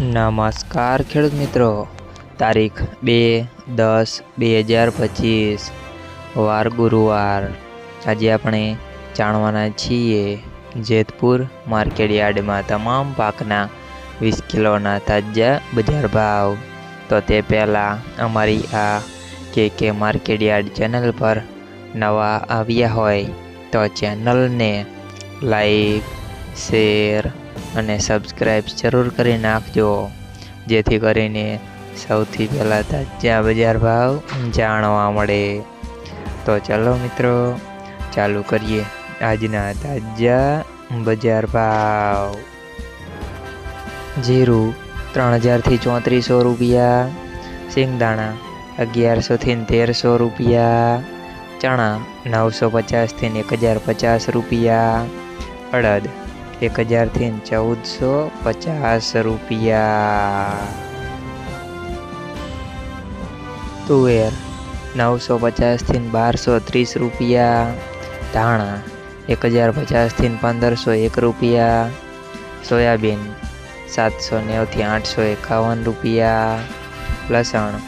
નમસ્કાર ખેડૂત મિત્રો. તારીખ બે દસ બે હજાર પચીસ. વાર ગુરુવાર. આજે આપણે જાણવાના છીએ જેતપુર માર્કેટ યાર્ડમાં તમામ પાકના વીસ કિલોના તાજા બજાર ભાવ. તો તે પહેલાં અમારી આ કે કે માર્કેટ યાર્ડ ચેનલ પર નવા આવ્યા હોય તો ચેનલને લાઈક, શેર અને સબસ્ક્રાઈબ જરૂર કરી નાખજો જેથી કરીને સૌથી પહેલાં તાજા બજાર ભાવ જાણવા મળે. તો ચાલો મિત્રો, ચાલુ કરીએ આજના તાજા બજાર ભાવ. જીરું ત્રણ હજારથી ચોત્રીસો રૂપિયા સિંગદાણા અગિયારસોથી તેરસો રૂપિયા, ચણા નવસો પચાસથી એક હજાર પચાસ રૂપિયા, અડદ એક હજારથી ચૌદસો પચાસ રૂપિયા. તુવેર નવસો પચાસથી બારસો ત્રીસ રૂપિયા. ધાણા એક હજાર પચાસથી પંદરસો એક રૂપિયા. સોયાબીન સાતસો નેવથી આઠસો એકાવન રૂપિયા. લસણ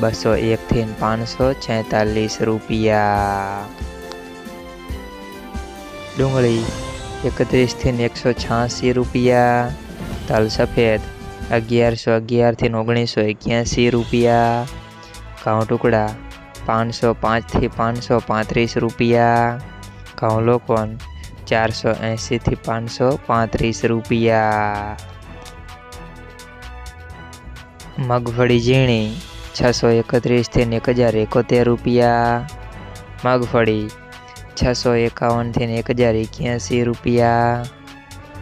બસો એકથી પાંચસો છેતાલીસ રૂપિયા. ડુંગળી એકત્રીસથી એકસો છ્યાસી રૂપિયા. તલ સફેદ અગિયારસો અગિયારથી ઓગણીસો એક્યાસી રૂપિયા. ઘઉં ટુકડા, પાંચસો પાંચથી પાંચસો પાંત્રીસ રૂપિયા. ઘઉં લોકોન ચારસો એંશીથી પાંચસો પાંત્રીસ રૂપિયા. મગફળી ઝીણી, છસો એકત્રીસથી એક હજાર એકોતેર રૂપિયા. મગફળી છસો એકાવનથી એક હજાર એક્યાસી રૂપિયા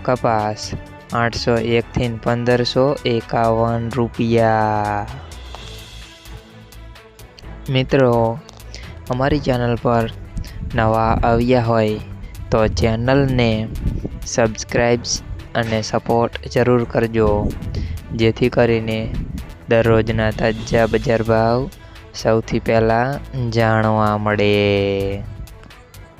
કપાસ, આઠસો એકથી પંદરસો એકાવન રૂપિયા. મિત્રો, અમારી ચેનલ પર નવા આવ્યા હોય તો ચેનલને સબસ્ક્રાઈબ્સ અને સપોર્ટ જરૂર કરજો. જેથી કરીને દરરોજના તાજા બજાર ભાવ સૌથી પહેલાં જાણવા મળે.